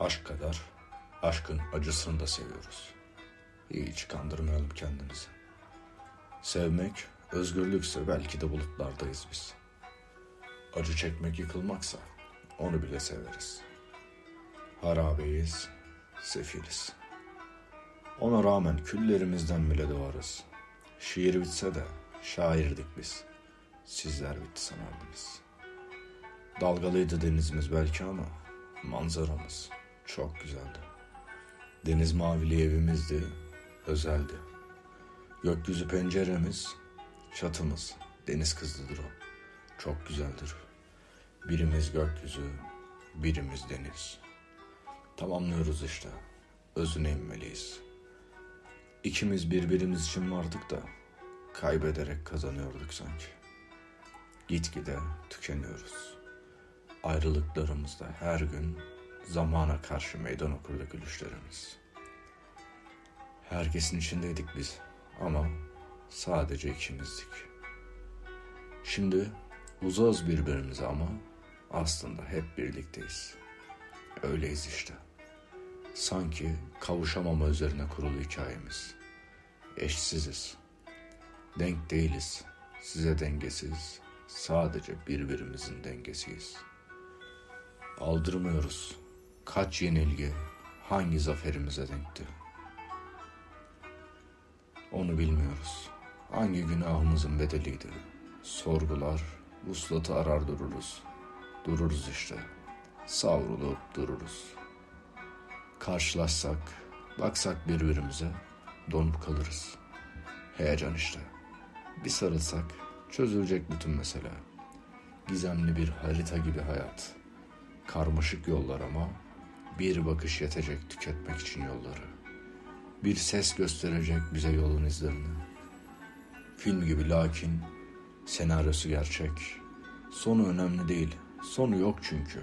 Aşk kadar aşkın acısını da seviyoruz. Hiç kandırmayalım kendimizi. Sevmek özgürlükse belki de bulutlardayız biz. Acı çekmek yıkılmaksa onu bile severiz. Harabeyiz, sefiliz. Ona rağmen küllerimizden bile doğarız. Şiir bitse de şairdik biz. Sizler bitti sanardınız. Dalgalıydı denizimiz belki ama manzaramız çok güzeldi. Deniz mavili evimizdi, özeldi. Gökyüzü penceremiz, çatımız, deniz kızlıdır o. Çok güzeldir. Birimiz gökyüzü, birimiz deniz. Tamamlıyoruz işte. Özüne inmeliyiz. İkimiz birbirimiz için vardık da kaybederek kazanıyorduk sanki. Gitgide tükeniyoruz. Ayrılıklarımızda her gün zamana karşı meydan okurdu gülüşlerimiz. Herkesin içindeydik biz ama sadece ikimizdik. Şimdi uzağız birbirimize ama aslında hep birlikteyiz. Öyleyiz işte. Sanki kavuşamama üzerine kurulu hikayemiz. Eşsiziz. Denk değiliz. Size dengesiz. Sadece birbirimizin dengesiyiz. Aldırmıyoruz. Kaç yenilgi hangi zaferimize denkti? Onu bilmiyoruz. Hangi günahımızın bedeliydi? Sorgular, vuslatı arar dururuz. Dururuz işte. Savrulup dururuz. Karşılaşsak, baksak birbirimize donup kalırız. Heyecan işte. Bir sarılsak çözülecek bütün mesele. Gizemli bir harita gibi hayat. Karmaşık yollar ama bir bakış yetecek tüketmek için yolları. Bir ses gösterecek bize yolun izlerini. Film gibi lakin senaryosu gerçek. Sonu önemli değil. Sonu yok çünkü.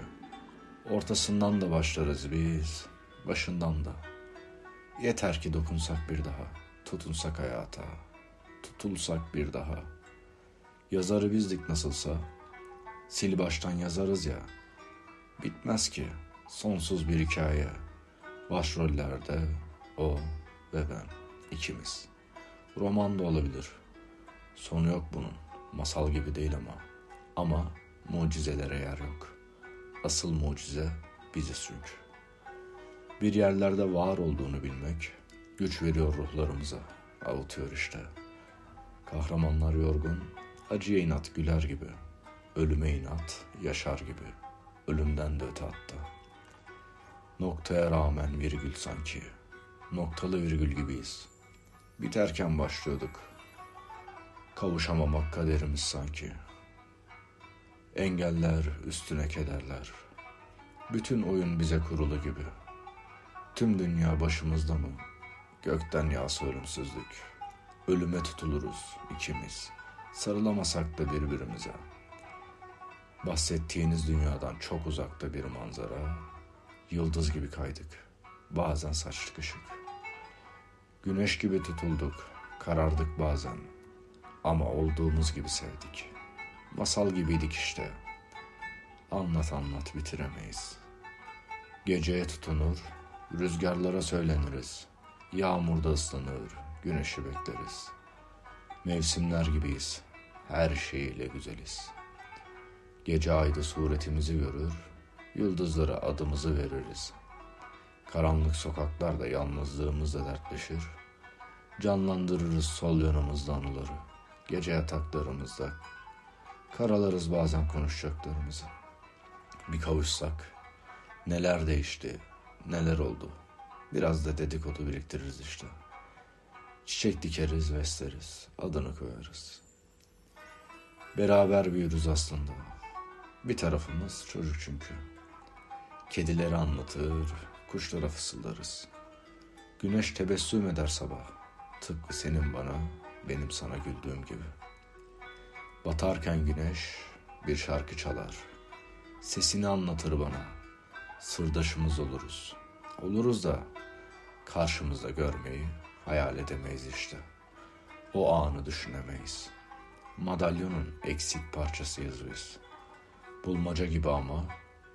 Ortasından da başlarız biz, başından da. Yeter ki dokunsak bir daha, tutunsak hayata, tutulsak bir daha. Yazarı bizdik nasılsa, sil baştan yazarız ya. Bitmez ki sonsuz bir hikaye. Başrollerde o ve ben ikimiz. Roman da olabilir. Sonu yok bunun. Masal gibi değil ama. Ama mucizelere yer yok. Asıl mucize biziz çünkü. Bir yerlerde var olduğunu bilmek güç veriyor ruhlarımıza. Avutuyor işte. Kahramanlar yorgun, acıya inat güler gibi. Ölüme inat yaşar gibi. Ölümden de öte hatta. Noktaya rağmen virgül sanki. Noktalı virgül gibiyiz. Biterken başlıyorduk. Kavuşamamak kaderimiz sanki. Engeller üstüne kederler. Bütün oyun bize kurulu gibi. Tüm dünya başımızda mı? Gökten yağsa ölümsüzlük. Ölüme tutuluruz ikimiz. Sarılamasak da birbirimize. Bahsettiğiniz dünyadan çok uzakta bir manzara. Yıldız gibi kaydık. Bazen saçtık ışık. Güneş gibi tutulduk. Karardık bazen. Ama olduğumuz gibi sevdik. Masal gibiydik işte. Anlat anlat bitiremeyiz. Geceye tutunur, rüzgarlara söyleniriz. Yağmurda ıslanır, güneşi bekleriz. Mevsimler gibiyiz, her şeyiyle güzeliz. Gece ayda suretimizi görür, yıldızlara adımızı veririz. Karanlık sokaklarda yalnızlığımızla dertleşir. Canlandırırız sol yanımızda anıları. Gece yataklarımızda karalarız bazen konuşacaklarımızı. Bir kavuşsak neler değişti, neler oldu. Biraz da dedikodu biriktiririz işte. Çiçek dikeriz, besleriz, adını koyarız. Beraber büyürüz aslında. Bir tarafımız çocuk çünkü. Kedileri anlatır, kuşlara fısıldarız. Güneş tebessüm eder sabah. Tıpkı senin bana, benim sana güldüğüm gibi. Batarken güneş bir şarkı çalar. Sesini anlatır bana. Sırdaşımız oluruz. Oluruz da karşımızda görmeyi hayal edemeyiz işte. O anı düşünemeyiz. Madalyonun eksik parçasıyız biz. Bulmaca gibi ama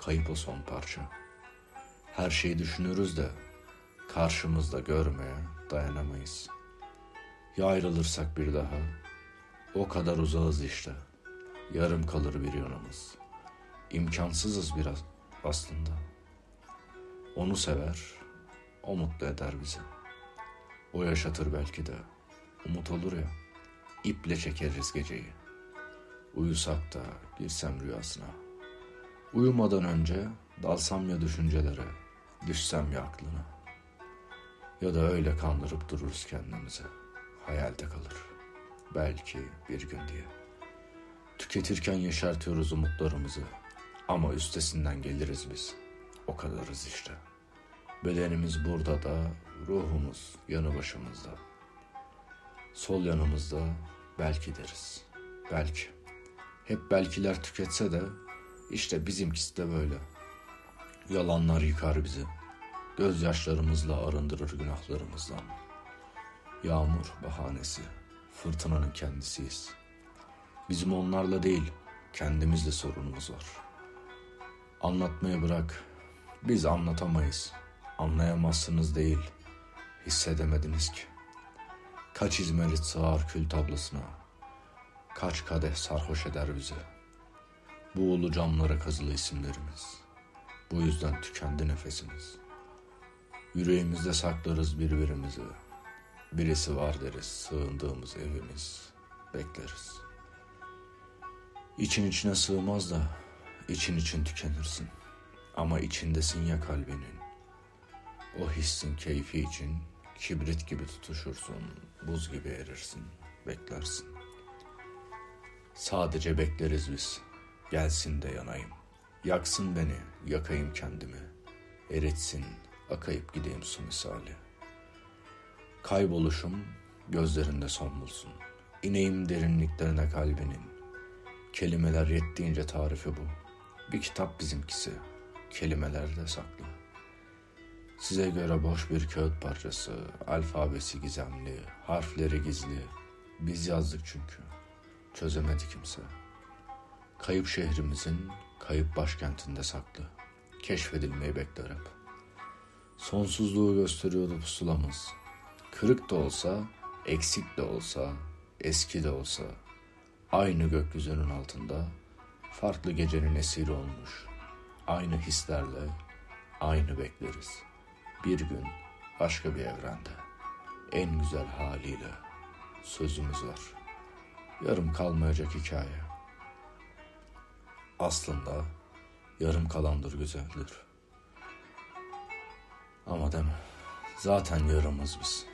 kayıp o son parça. Her şeyi düşünürüz de karşımızda görmeye dayanamayız. Ya ayrılırsak bir daha o kadar uzağız işte. Yarım kalır bir yanımız. İmkansızız biraz aslında. Onu sever, o mutlu eder bizi. O yaşatır belki de. Umut olur ya. İple çekeriz geceyi. Uyusak da girsem rüyasına. Uyumadan önce dalsam ya düşüncelere, düşsem ya aklına. Ya da öyle kandırıp dururuz kendimizi. Hayalde kalır. Belki bir gün diye. Tüketirken yeşertiyoruz umutlarımızı. Ama üstesinden geliriz biz. O kadarız işte. Bedenimiz burada da, ruhumuz yanı başımızda. Sol yanımızda belki deriz. Belki. Hep belkiler tüketse de işte bizimkisi de böyle. Yalanlar yıkar bizi. Gözyaşlarımızla arındırır günahlarımızdan. Yağmur bahanesi, fırtınanın kendisiyiz. Bizim onlarla değil, kendimizle sorunumuz var. Anlatmayı bırak, biz anlatamayız. Anlayamazsınız değil, hissedemediniz ki. Kaç İzmirli sığar kül tablasına, kaç kadeh sarhoş eder bizi. Bu ulu camlara kazılı isimlerimiz. Bu yüzden tükendi nefesimiz. Yüreğimizde saklarız birbirimizi. Birisi var deriz, sığındığımız evimiz. Bekleriz. İçin içine sığmaz da için için tükenirsin. Ama içindesin ya kalbinin. O hissin keyfi için kibrit gibi tutuşursun, buz gibi erirsin, beklersin. Sadece bekleriz biz. Gelsin de yanayım. Yaksın beni, yakayım kendimi. Eritsin, akayıp gideyim su misali. Kayboluşum gözlerinde son bulsun. İneyim derinliklerine kalbinin. Kelimeler yettiğince tarifi bu. Bir kitap bizimkisi. Kelimelerde saklı. Size göre boş bir kağıt parçası, alfabesi gizemli, harfleri gizli. Biz yazdık çünkü. Çözemedi kimse. Kayıp şehrimizin kayıp başkentinde saklı. Keşfedilmeyi bekler hep. Sonsuzluğu gösteriyordu pusulamız. Kırık da olsa, eksik de olsa, eski de olsa, aynı gökyüzünün altında, farklı gecenin esiri olmuş. Aynı hislerle, aynı bekleriz. Bir gün başka bir evrende, en güzel haliyle sözümüz var. Yarım kalmayacak hikaye. Aslında yarım kalandır güzeldir. Ama deme. Zaten yarımız biz.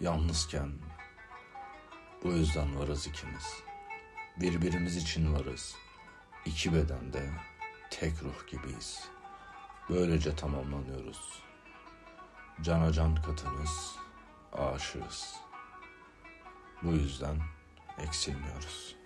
Yalnızken bu yüzden varız ikimiz. Birbirimiz için varız. İki bedende tek ruh gibiyiz. Böylece tamamlanıyoruz. Cana can katınız, aşığız. Bu yüzden eksilmiyoruz.''